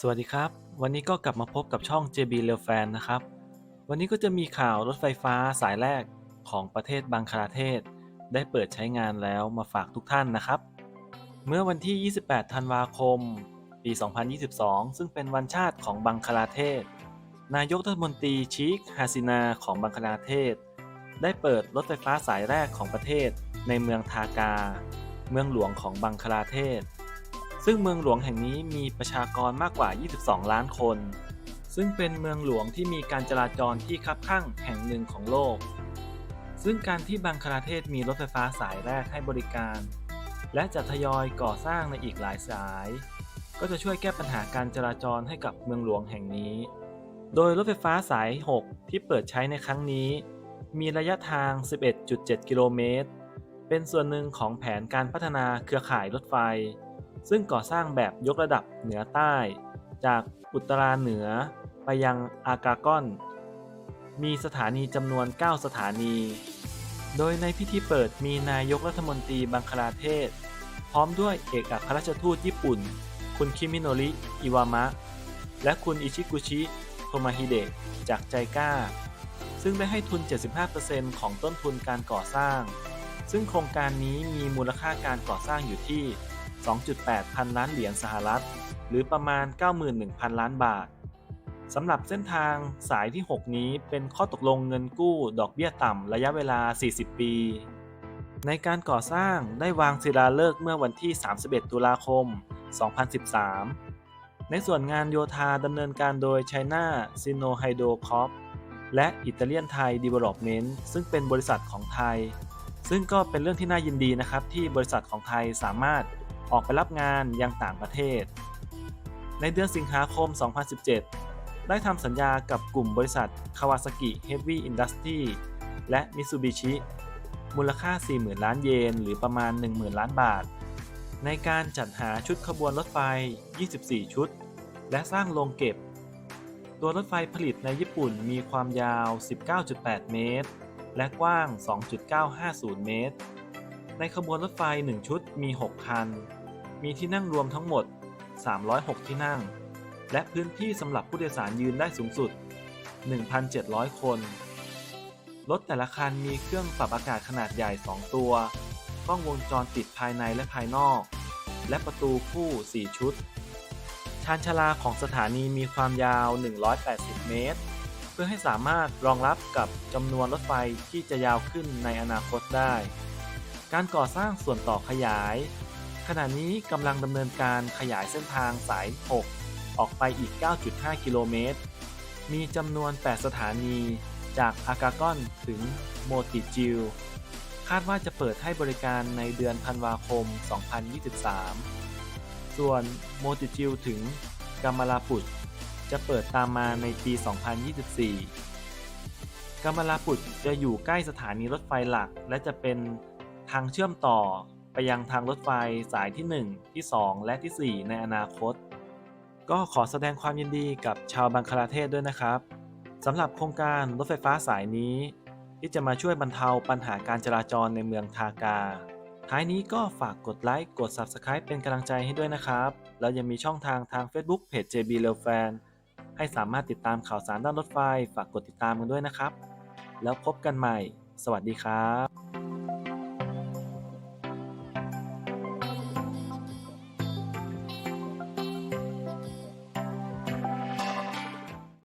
สวัสดีครับ วันนี้ก็กลับมาพบกับช่อง JB r e l Fan นะครับ วันนี้ก็จะมีข่าวรถไฟฟ้าสายแรกของประเทศบังคลาเทศ ได้เปิดใช้งานแล้วมาฝากทุกท่านนะครับ เมื่อวันที่ 28 ธันวาคม ปี 2022 ซึ่งเป็นวันชาติของบังคลาเทศ นายกรัฐมนตรีชีคฮาซินาของบังคลาเทศ ได้เปิดรถไฟฟ้าสายแรกของประเทศในเมืองทากา เมืองหลวงของบังคลาเทศ ซึ่งเมืองหลวงแห่งนี้มีประชากรมากกว่า 22 ล้านคน ซึ่งเป็นเมืองหลวงที่มีการจราจรที่คับข้างแห่งหนึ่งของโลก ซึ่งการที่บังคลาเทศมีรถไฟฟ้าสายแรกให้บริการ และจะทยอยก่อสร้างในอีกหลายสาย ก็จะช่วยแก้ปัญหาการจราจรให้กับเมืองหลวงแห่งนี้ โดยรถไฟฟ้าสาย 6 ที่เปิดใช้ในครั้งนี้ มีระยะทาง 11.7 กิโลเมตร เป็นส่วนหนึ่งของแผนการพัฒนาเครือข่ายรถไฟ ซึ่งก่อสร้างแบบยกระดับเหนือใต้ จากอุตราเหนือไปยังอากากอน มีสถานีจำนวน 9 สถานี โดยในพิธีเปิดมีนายกรัฐมนตรีบังคลาเทศ พร้อมด้วยเอกอัครราชทูตญี่ปุ่น คุณคิมิโนริ อิวามะ และคุณอิชิกุชิ โทมาฮิเดะ จากใจก้า ซึ่งได้ให้ทุน 75%ของต้นทุนการก่อสร้าง ซึ่งโครงการนี้มีมูลค่าการก่อสร้างอยู่ที่ 2.8 พันล้านเหรียญสหรัฐ หรือประมาณ 91,000 ล้านบาทสำหรับเส้นทางสายที่ 6 นี้เป็นข้อตกลงเงินกู้ดอกเบี้ยต่ำระยะเวลา 40 ปี ในการก่อสร้างได้วางศิลาฤกษ์เมื่อวันที่ 31 ตุลาคม 2013 ในส่วนงานโยธาดำเนินการโดย China Sino Hydro Corp และอิตาเลียนไทย Development ซึ่งเป็นบริษัทของไทย ซึ่งก็เป็นเรื่องที่น่ายินดีนะครับที่บริษัทของไทยสามารถ ออกไปรับงานยังต่างประเทศ ในเดือนสิงหาคม 2017 ได้ทำสัญญากับกลุ่มบริษัท Kawasaki Heavy Industry และ Mitsubishi มูลค่า 40,000 ล้านเยน หรือประมาณ 10,000 ล้านบาท ในการจัดหาชุดขบวนรถไฟ 24 ชุด และสร้างโรงเก็บ ตัวรถไฟผลิตในญี่ปุ่นมีความยาว 19.8 เมตร และกว้าง 2.950 เมตร ในขบวนรถไฟ 1 ชุดมี 6 คัน มีที่นั่งรวมทั้งหมด 306 ที่นั่ง และพื้นที่สำหรับผู้โดยสารยืนได้สูงสุด 1,700 คน รถแต่ละคันมีเครื่องปรับอากาศขนาดใหญ่ 2 ตัว กล้องวงจรปิดภายในและภายนอก และประตูคู่ 4 ชุด ชานชาลาของสถานีมีความยาว 180 เมตร เพื่อให้สามารถรองรับกับจำนวนรถไฟที่จะยาวขึ้นในอนาคตได้ การก่อสร้างส่วนต่อขยาย ขณะนี้กำลังดำเนินการขยายเส้นทางสาย 6 ออกไปอีก 9.5 กิโลเมตร มีจำนวน 8 สถานี จากอากากอนถึงโมติจิลคาดว่าจะเปิดให้บริการในเดือนธันวาคม 2023 ส่วนโมติจิลถึงกัมาลาปุตจะเปิดตามมาในปี 2024กัมาลาปุตจะอยู่ใกล้สถานีรถไฟหลัก และจะเป็นทางเชื่อมต่อ ยังทางรถไฟสายที่ 1 ที่ 2 และที่ 4 ในอนาคต ก็ขอแสดงความยินดีกับชาวบังคลาเทศด้วยนะครับสำหรับโครงการรถไฟฟ้าสายนี้ ที่จะมาช่วยบรรเทาปัญหาการจราจรในเมืองทากา ท้ายนี้ก็ฝากกดไลค์กด Subscribe เป็นกำลังใจให้ด้วยนะครับ แล้วยังมีช่องทางทาง Facebook เพจ JB r e l Fan ให้สามารถติดตามข่าวสารด้านรถไฟ ฝากกดติดตามกันด้วยนะครับ แล้วพบกันใหม่ สวัสดีครับ